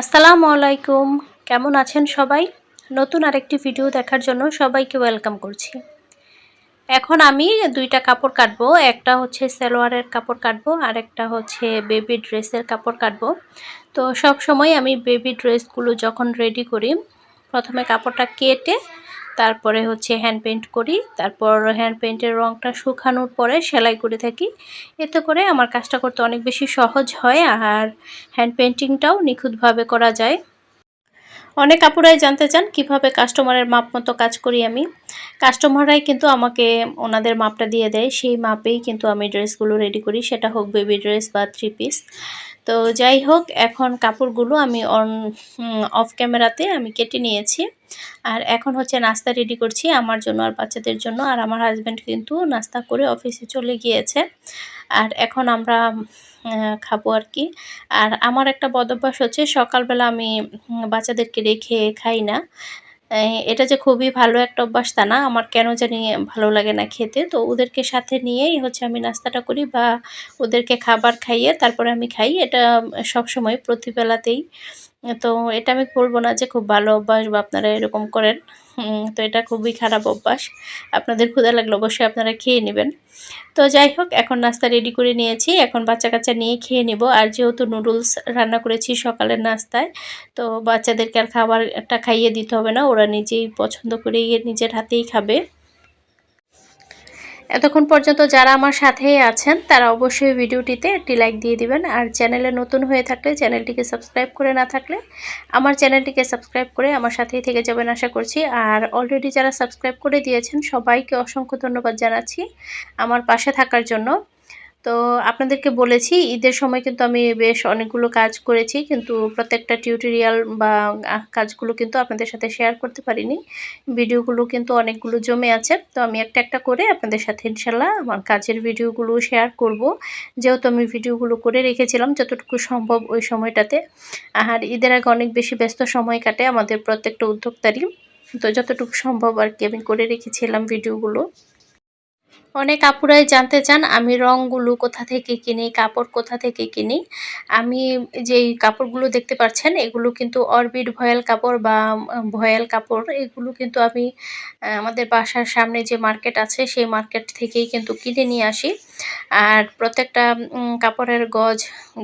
আসসালামু আলাইকুম। কেমন আছেন সবাই? নতুন আরেকটি ভিডিও দেখার জন্য সবাইকে ওয়েলকাম করছি। এখন আমি দুইটা কাপড় কাটবো। একটা হচ্ছে সালোয়ারের কাপড় কাটবো আর একটা হচ্ছে বেবি ড্রেসের কাপড় কাটবো। তো সব সময় আমি বেবি ড্রেসগুলো যখন রেডি করি, প্রথমে কাপড়টা কেটে তারপরে হচ্ছে হ্যান্ড পেন্ট করি, তারপর হ্যান্ড পেন্টের রঙটা শুকানোর পরে সেলাই করে থাকি। এতে করে আমার কাজটা করতে অনেক বেশি সহজ হয় আর হ্যান্ড পেন্টিংটাও নিখুঁতভাবে করা যায়। অনেক আপুরাই জানতে চান, কীভাবে কাস্টমারের মাপ মতো কাজ করি আমি? কাস্টমাররাই কিন্তু আমাকে ওনাদের মাপটা দিয়ে দেয়, সেই মাপেই কিন্তু আমি ড্রেসগুলো রেডি করি, সেটা হোক বেবি ড্রেস বা থ্রি পিস তো যাই হোক, এখন কাপড়গুলো আমি অন অফ ক্যামেরাতে আমি কেটে নিয়েছি। আর এখন হচ্ছে নাস্তা রেডি করছি আমার জন্য আর বাচ্চাদের জন্য। আর আমার হাজব্যান্ড কিন্তু নাস্তা করে অফিসে চলে গিয়েছে। আর এখন আমরা খাব আর কি। আর আমার একটা বদভ্যাস হচ্ছে সকালবেলা আমি বাচ্চাদেরকে রেখে খাই না। এটা যে খুবই ভালো একটা অভ্যাস তা না। আমার কেন জানি ভালো লাগে না খেতে। তো ওদেরকে সাথে নিয়েই হচ্ছে আমি নাস্তাটা করি বা ওদেরকে খাবার খাইয়ে তারপরে আমি খাই। এটা সব সময় প্রতিবেলাতেই তো এটা আমি বলব না যে খুব ভালো অভ্যাস বা আপনারা এরকম করেন। তো এটা খুবই খারাপ অভ্যাস। আপনাদের ক্ষুদা লাগলে অবশ্যই আপনারা খেয়ে নেবেন। তো যাই হোক, এখন নাস্তা রেডি করে নিয়েছি। এখন বাচ্চা কাচ্চা নিয়ে খেয়ে নিব। আর যেহেতু নুডলস রান্না করেছি সকালের নাস্তায়, তো বাচ্চাদেরকে আর খাবারটা খাইয়ে দিতে হবে না। ওরা নিজেই পছন্দ করে নিজের হাতেই খাবে। এতক্ষণ পর্যন্ত যারা আমার সাথেই আছেন, তারা অবশ্যই ভিডিওটিতে একটি লাইক দিয়ে দিবেন। আর চ্যানেলে নতুন হয়ে থাকলে চ্যানেলটিকে সাবস্ক্রাইব করে না থাকলে আমার চ্যানেলটিকে সাবস্ক্রাইব করে আমার সাথেই থেকে যাবেন আশা করছি। আর অলরেডি যারা সাবস্ক্রাইব করে দিয়েছেন, সবাইকে অসংখ্য ধন্যবাদ জানাচ্ছি। আমার পাশে থাকার জন্য তো আপনাদেরকে বলেছি, ঈদের সময় কিন্তু আমি বেশ অনেকগুলো কাজ করেছি, কিন্তু প্রত্যেকটা টিউটোরিয়াল বা কাজগুলো কিন্তু আপনাদের সাথে শেয়ার করতে পারিনি। ভিডিওগুলো কিন্তু অনেকগুলো জমে আছে, তো আমি একটা একটা করে আপনাদের সাথে ইনশাল্লাহ আমার কাজের ভিডিওগুলো শেয়ার করব। যেহেতু আমি ভিডিওগুলো করে রেখেছিলাম, যতটুকু সম্ভব ওই সময়টাতে। আর ঈদের আগে অনেক বেশি ব্যস্ত সময় কাটে আমাদের প্রত্যেকটা উদ্যোক্তারই, তো যতটুকু সম্ভব আর কি আমি করে রেখেছিলাম ভিডিওগুলো। অনেক আপুরাই জানতে চান, আমি রঙগুলো কোথা থেকে কিনি, কাপড় কোথা থেকে কিনি। আমি যেই কাপড়গুলো দেখতে পাচ্ছেন, এগুলো কিন্তু অরবিট ভয়েল কাপড় বা ভয়েল কাপড়, এগুলো কিন্তু আমি আমাদের বাসার সামনে যে মার্কেট আছে, সেই মার্কেট থেকেই কিন্তু কিনে নিয়ে আসি। আর প্রত্যেকটা কাপড়ের গজ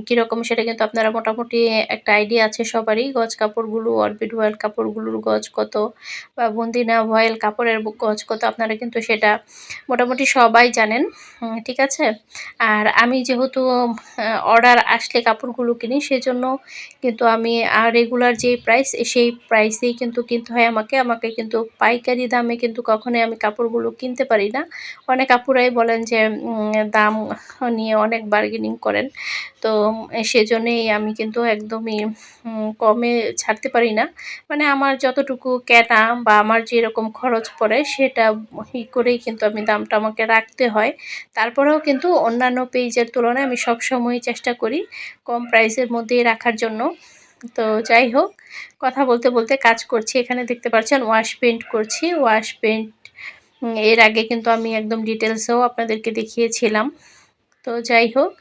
কীরকম সেটা কিন্তু আপনারা মোটামুটি একটা আইডিয়া আছে সবারই, গজ কাপড়গুলো, অরবিট ভয়েল কাপড়গুলোর গজ কত বা বন্দিনা ভয়েল কাপড়ের গজ কত, আপনারা কিন্তু সেটা মোটামুটি সবাই জানেন ঠিক আছে? আর আমি যেহেতু অর্ডার আসলে কাপড়গুলো কিনি, সেজন্য কিন্তু আমি রেগুলার যে প্রাইস সেই প্রাইসেই কিন্তু কিনতে হয় আমাকে। আমাকে কিন্তু পাইকারি দামে কিন্তু কখনোই আমি কাপড়গুলো কিনতে পারি না। অনেক কাপড়াই বলেন যে দাম নিয়ে অনেক বার্গেনিং করেন। তো, সেজন্যেই আমি কিন্তু একদমই কমে ছাড়তে পারি না। মানে আমার যতটুকু কেনা বা আমার যেরকম খরচ পড়ে, সেটা ই করেই কিন্তু আমি দামটা আমাকে রাখতে হয়। তারপরেও কিন্তু অন্যান্য পেজের তুলনায় আমি সব সময় চেষ্টা করি কম প্রাইসের মধ্যেই রাখার জন্য। তো যাই হোক, কথা বলতে বলতে কাজ করছি। এখানে দেখতে পাচ্ছেন ওয়াশ পেন্ট করছি। ওয়াশ পেন্ট এর আগে কিন্তু আমি একদম ডিটেলসেও আপনাদেরকে দেখিয়েছিলাম। তো যাই হোক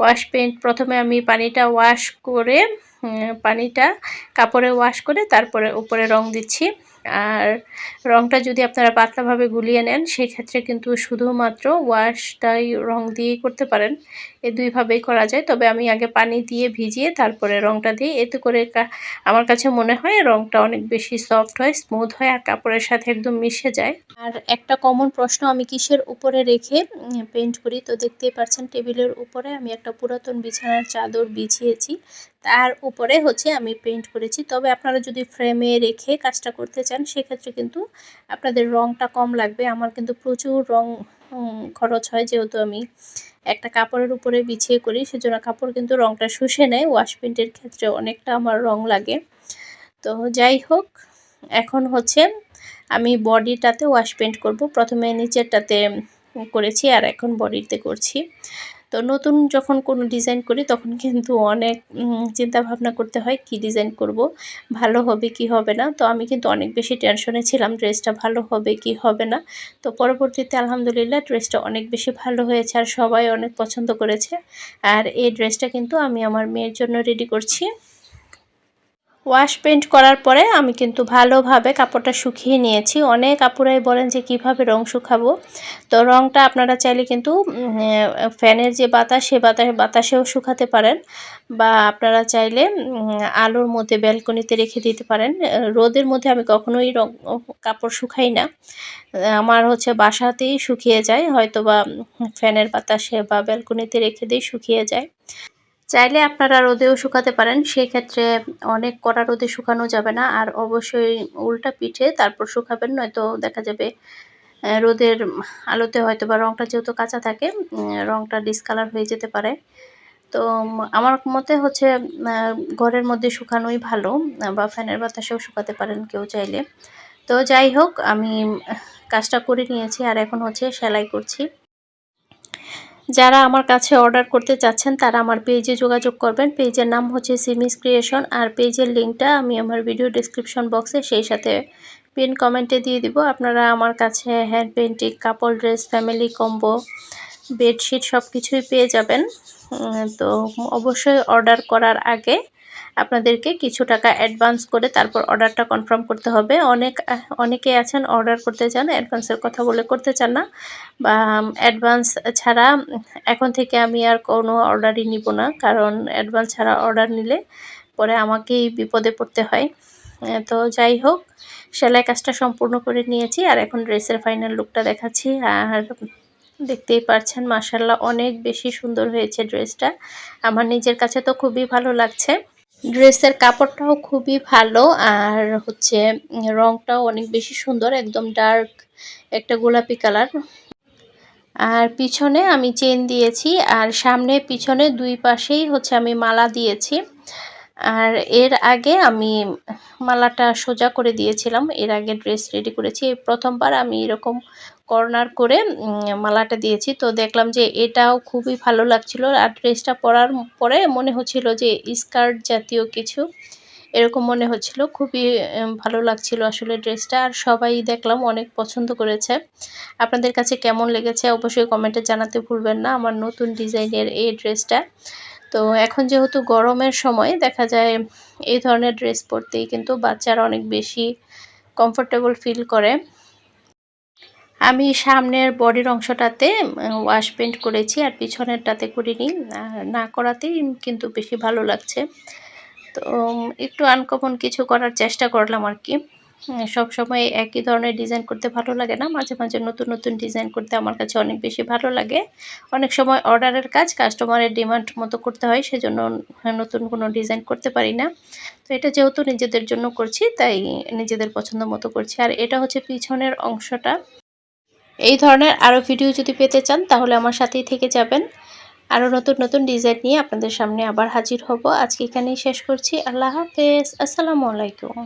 ওয়াশ পেন্ট প্রথমে আমি পানিটা ওয়াশ করে পানিটা কাপড়ে ওয়াশ করে তারপরে উপরে রং দিচ্ছি। আর রংটা যদি আপনারা পাতলাভাবে গুলিয়ে নেন, সেক্ষেত্রে কিন্তু শুধুমাত্র ওয়াশটাই রং দিয়েই করতে পারেন। এ দুইভাবেই করা যায়। তবে আমি আগে পানি দিয়ে ভিজিয়ে তারপরে রংটা দিই এতে করে আমার কাছে মনে হয় রংটা অনেক বেশি সফট হয় স্মুথ হয় আর কাপড়ের সাথে একদম মিশে যায়। আর একটা কমন প্রশ্ন আমি কিসের উপরে রেখে পেন্ট করি? তো দেখতেই পাচ্ছেন টেবিলের উপরে আমি একটা পুরাতন বিছানার চাদর বিছিয়েছি। তার উপরে হচ্ছে আমি পেন্ট করেছি। তবে আপনারা যদি ফ্রেমে রেখে কাজটা করতে চান, সেক্ষেত্রে কিন্তু আপনাদের রংটা কম লাগবে। আমার কিন্তু প্রচুর রং খরচ হয় যেহেতু আমি একটা কাপড়ের উপরে বিছিয়ে করি, সেজন্য কাপড় কিন্তু রংটা শুষে নেয়। ওয়াশ পেন্টের ক্ষেত্রে অনেকটা আমার রং লাগে। তো যাই হোক, এখন হচ্ছে আমি বডিটাতে ওয়াশ পেন্ট করব। প্রথমে নিচেরটাতে করেছি আর এখন বডিতে করছি। তো নতুন যখন কোনো ডিজাইন করি, তখন কিন্তু অনেক চিন্তা ভাবনা করতে হয়, কি ডিজাইন করব? ভালো হবে, কি হবে না? তো আমি কিন্তু অনেক বেশি টেনশনে ছিলাম, ড্রেসটা ভালো হবে, কি হবে না? তো পরবর্তীতে আলহামদুলিল্লাহ, ড্রেসটা অনেক বেশি ভালো হয়েছে, আর সবাই অনেক পছন্দ করেছে। আর এই ড্রেসটা কিন্তু আমি আমার মেয়ের জন্য রেডি করছি। ওয়াশ পেন্ট করার পরে আমি কিন্তু ভালোভাবে কাপড়টা শুকিয়ে নিয়েছি। অনেক আপুরাই বলেন যে কীভাবে রং শুকাবো। তো রংটা আপনারা চাইলে কিন্তু ফ্যানের যে বাতাস, সে বাতাস, বাতাসেও শুকাতে পারেন। বা আপনারা চাইলে আলোর মধ্যে, ব্যালকনিতে রেখে দিতে পারেন। রোদের মধ্যে আমি কখনোই রং, কাপড় শুকাই না। আমার হচ্ছে বাসাতেই শুকিয়ে যায়। হয়তো বা ফ্যানের বাতাসে বা ব্যালকনিতে রেখে দিই, শুকিয়ে যায়। চাইলে আপনারা রোদেও শুকাতে পারেন। সেক্ষেত্রে অনেক কড়া রোদে শুকানো যাবে না। আর অবশ্যই উল্টা পিঠে তারপর শুকাবেন, নয়তো দেখা যাবে রোদের আলোতে হয়তো বা রঙটা যেহেতু কাঁচা থাকে রঙটা ডিসকালার হয়ে যেতে পারে। তো আমার মতে হচ্ছে ঘরের মধ্যে শুকানোই ভালো, বা ফ্যানের বাতাসেও শুকাতে পারেন কেউ চাইলে। তো যাই হোক, আমি কাজটা করে নিয়েছি। আর এখন হচ্ছে সেলাই করছি। যারা আমার কাছে অর্ডার করতে চাচ্ছেন, তারা আমার পেজে যোগাযোগ করবেন। পেজের নাম হচ্ছে সিমিস ক্রিয়েশন আর পেজের লিঙ্কটা আমি আমার ভিডিও ডিসক্রিপশন বক্সে সেই সাথে পিন কমেন্টে দিয়ে দিব। আপনারা আমার কাছে হ্যান্ড পেন্টিং কাপড় ড্রেস ফ্যামিলি কম্বো বেডশিট সব কিছুই পেয়ে যাবেন। তো অবশ্যই অর্ডার করার আগে আপনাদেরকে কিছু টাকা অ্যাডভান্স করে তারপর অর্ডারটা কনফার্ম করতে হবে। অনেক, অনেকে আছেন অর্ডার করতে চান, অ্যাডভান্সের কথা বলে করতে চান না। বা, অ্যাডভান্স ছাড়া এখন থেকে আমি আর কোনো অর্ডারই নিব না, কারণ অ্যাডভান্স ছাড়া অর্ডার নিলে পরে আমাকেই বিপদে পড়তে হয়। তো যাই হোক, সেলাই কাজটা সম্পূর্ণ করে নিয়েছি আর এখন ড্রেসের ফাইনাল লুকটা দেখাচ্ছি। আর দেখতেই পাচ্ছেন মাসাল্লাহ অনেক বেশি সুন্দর হয়েছে ড্রেসটা। আমার নিজের কাছে তো খুবই ভালো লাগছে। ড্রেসের কাপড়টাও খুবই ভালো আর হচ্ছে রংটাও অনেক বেশি সুন্দর, একদম ডার্ক একটা গোলাপি কালার। আর পিছনে আমি চেন দিয়েছি আর সামনে পিছনে দুই পাশেই হচ্ছে আমি মালা দিয়েছি। আর এর আগে আমি মালাটা সোজা করে দিয়েছিলাম। এর আগে ড্রেস রেডি করেছি। প্রথমবার আমি এরকম কর্নার করে মালাটা দিয়েছি। তো দেখলাম যে এটাও খুবই ভালো লাগছিল। আর ড্রেসটা পরার পরে মনে হচ্ছিল যে স্কার্ট জাতীয় কিছু, এরকম মনে হচ্ছিল। খুবই ভালো লাগছিল আসলে ড্রেসটা আর সবাই দেখলাম অনেক পছন্দ করেছে। আপনাদের কাছে কেমন লেগেছে অবশ্যই কমেন্টে জানাতে ভুলবেন না। আমার নতুন ডিজাইনের এই ড্রেসটা তো এখন যেহেতু গরমের সময়, দেখা যায় এই ধরনের ড্রেস পরতেই কিন্তু বাচ্চারা অনেক বেশি কমফোর্টেবল ফিল করে। আমি সামনের বডির অংশটাতে ওয়াশ পেন্ট করেছি আর পিছনেরটাতে করিনি। না করাতেই কিন্তু বেশি ভালো লাগছে। তো একটু আনকমন কিছু করার চেষ্টা করলাম আর কি। সব সময় একই ধরনের ডিজাইন করতে ভালো লাগে না। মাঝে মাঝে নতুন নতুন ডিজাইন করতে আমার কাছে অনেক বেশি ভালো লাগে। অনেক সময় অর্ডারের কাজ কাস্টমারের ডিমান্ড মতো করতে হয়, সেজন্য নতুন কোনো ডিজাইন করতে পারি না। তো এটা যেহেতু নিজেদের জন্য করছি, তাই নিজেদের পছন্দ মতো করছি। আর এটা হচ্ছে পিছনের অংশটা। এই ধরনের আরও ভিডিও যদি পেতে চান, তাহলে আমার সাথেই থেকে যাবেন। আরও নতুন নতুন ডিজাইন নিয়ে আপনাদের সামনে আবার হাজির হব। আজকে এখানেই শেষ করছি। আল্লাহ হাফেজ। আসসালামু আলাইকুম।